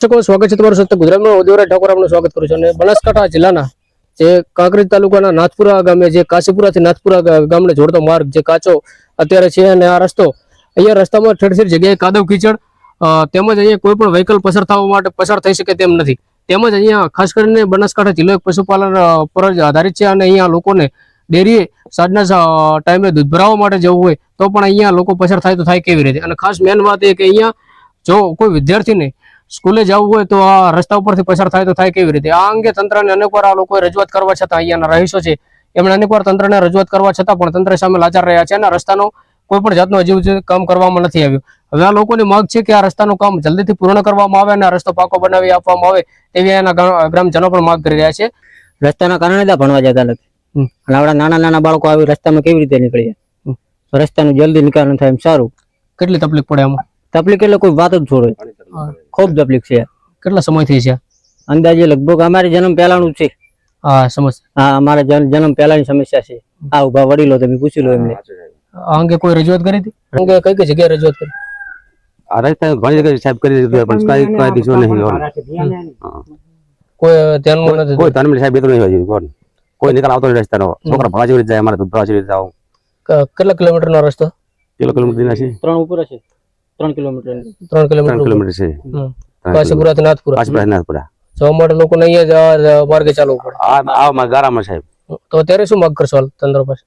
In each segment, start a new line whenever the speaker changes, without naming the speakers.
દર્શકો સ્વાગત છે તમારું સત્ય ગુજરાતમાં. ઉદયવરાજ ઠાકોર આપનું સ્વાગત કરું છું અને બનાસકાંઠા જિલ્લાના જે કાંકરેજ તાલુકાના નાથપુરા ગામે જે કાશીપુરાથી નાથપુરા ગામને જોડતો માર્ગ જે કાચો અત્યારે છે અને આ રસ્તો અહીંયા રસ્તામાં ઠેર ઠેર જગ્યાએ કાદવ કીચડ તેમજ અહીંયા કોઈ પણ વ્હીકલ પસાર થવા માટે પસાર થઈ શકે તેમ નથી. તેમજ અહીંયા ખાસ કરીને બનાસકાંઠા જિલ્લો એક પશુપાલન પર જ આધારિત છે અને અહીંયા લોકોને ડેરીએ સાંજના ટાઈમે દૂધ ભરાવવા માટે જવું હોય તો પણ અહીંયા લોકો પસાર થાય તો થાય કેવી રીતે? અને ખાસ મેન વાત એ કે અહીંયા જો કોઈ વિદ્યાર્થીને સ્કૂલે જવું હોય તો આ રસ્તા ઉપરથી પસાર થાય તો થાય કેવી રીતે? આ અંગે તંત્રને અનેકવાર આ લોકોએ રજૂઆત કરવા છતાં અહીંયાના રહીશો છે. એમણે અનેકવાર તંત્રને રજૂઆત કરવા છતાં પણ તંત્ર સામે લાચાર રહ્યા છે અને રસ્તાનો કોઈ પણ જાતનું હજી કામ કરવામાં નથી આવ્યું. હવે આ લોકોની માંગ છે કે આ રસ્તાનું કામ જલ્દીથી પૂર્ણ કરવામાં આવે અને આ રસ્તો પાકો બનાવી આપવામાં આવે તેવી એના ગ્રા- ગ્રામજનો પણ માંગ કરી રહ્યા છે.
રસ્તાના કારણે ભણવા જતા નથી. અને આપણા નાના નાના બાળકો આવી રસ્તામાં કેવી રીતે નીકળી જાય રસ્તાનું જલ્દી નિકાલ થાય એમ સારું.
કેટલી તકલીફ પડે આમાં?
તકલીફ એટલે કોઈ વાત જ છોડે. ખૂબ તકલીફ છે.
કેટલા સમયથી છે?
અંદાજે લગભગ અમારે જન્મ પહેલાનું છે.
હા સમજ.
હા અમારા જન્મ પહેલાની સમસ્યા છે. આ ઊભા વડીલો તમે પૂછી લો એમને.
અંગે કોઈ રજૂઆત કરી હતી? અંગે કઈ કઈ જગ્યાએ રજૂઆત કરી?
આ રસ્તા ઘણી જગ્યાએ સાહેબ કરી દીધું પણ કઈ કઈ દીધું નહીં
કોઈ ધ્યાનમાં નથી
કોઈ તનમેલ સાહેબ એ નહીં હોય કોણ? કોઈ નિકાલ આવતો નહીં રસ્તાનો. છોકરા જાય અમારે તો ભણવા જાવ
કેટલા કિલોમીટરનો રસ્તો?
કિલો કિલોમીટર છે
ત્રણ ઉપર છે ત્રણ કિલોમીટર.
ત્રણ
ત્રણ
કિલોમીટર
કિલોમીટર છે.
હમ. કાશીપુરાથી નાથપુરા
પાછું નાથપુરા
જવા માટે લોકોને અહીંયા જ આ માર્ગે ચાલવું પડે.
આ આ માં ગારામાં સાહેબ.
તો અત્યારે શું માગ કરશો હાલ તંત્ર પાસે?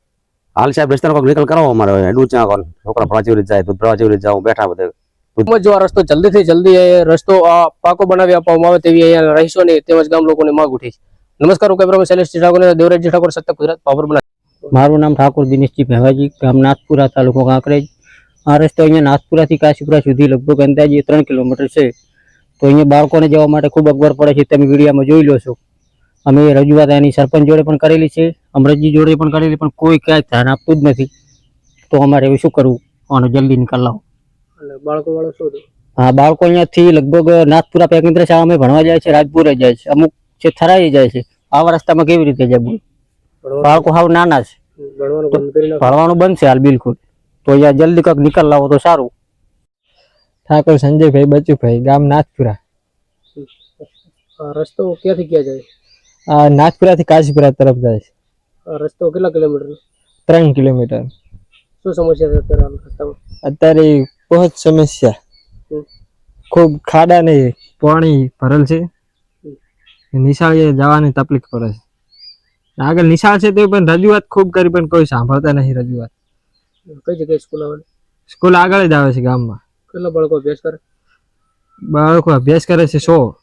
હાલ સાહેબ રસ્તાનો કોઈક નિકાલ કરાવો અમારે. એડું ચા કોણ છોકરા ભણવા જેવી રીતે જાય દૂધ ભરવા જેવી રીતે જાવ બેઠા બધે.
તેમજ જો આ રસ્તો જલ્દીથી જલ્દી એ રસ્તો આ પાકો બનાવી આપવામાં આવે તેવી અહીંયા રહીશોની તેમજ ગામ લોકોની માંગ ઉઠી છે. નમસ્કાર હું કેમેરામેન શૈલેષ ઠાકોર અને દેવરાજજી ઠાકોર સત્ય ગુજરાત પાવર બના
મારું નામ ઠાકોર દિનેશજી ભેવાજી ગામ નાથપુરા તાલુકો કાંકરેજ. આ રસ્તો અહીંયા નાથપુરાથી કાશીપુરા સુધી લગભગ અંદાજે ત્રણ કિલોમીટર છે. તો અહીંયા બાળકોને જવા માટે ખૂબ અગવડ પડે છે. તમે વિડીયામાં જોઈ લો છો. અમે રજૂઆત એની સરપંચ જોડે પણ કરેલી છે. અમરતજી જોડે પણ કરેલી પણ કોઈ ક્યાંય ધ્યાન આપતું જ નથી. તો અમારે હવે શું કરવું? આનો જલ્દી નિકાલ લાવો.
બાળકો વાળો શું
હા બાળકો અહીંયાથી લગભગ નાથપુરા પેકેન્દ્ર શાળામાં ભણવા જાય છે રાજપુરે જાય છે. અમુક છે થરાઈ જાય છે. આવા રસ્તામાં કેવી રીતે જાય બાળકો હાવ નાના છે.
ભણવાનું બંધ
છે હાલ બિલકુલ. તો અહીંયા જલ્દી કંઈક નિકાલ લાવો તો સારું.
ઠાકોર સંજયભાઈ બચુભાઈ ગામ નાથપુરા.
રસ્તો ક્યાંથી ક્યાં જાય?
આ નાથપુરાથી કાશીપુરા તરફ જાય છે.
રસ્તો કેટલા કિલોમીટર
ત્રણ કિલોમીટર.
શું સમસ્યા છે અત્યારે રસ્તામાં?
અત્યારે બહુ જ સમસ્યા ખૂબ ખાડા ને પાણી ભરેલ છે. નિશાળે જવાની તકલીફ પડે છે. આગળ નિશાળ છે તે પણ રજૂઆત ખૂબ કરી પણ કોઈ સાંભળતા નહીં રજૂઆત.
કઈ જગ્યાએ સ્કૂલ આવે?
સ્કૂલ આગળ જ આવે છે ગામમાં.
કેટલા બાળકો અભ્યાસ કરે?
બાળકો અભ્યાસ કરે છે સો.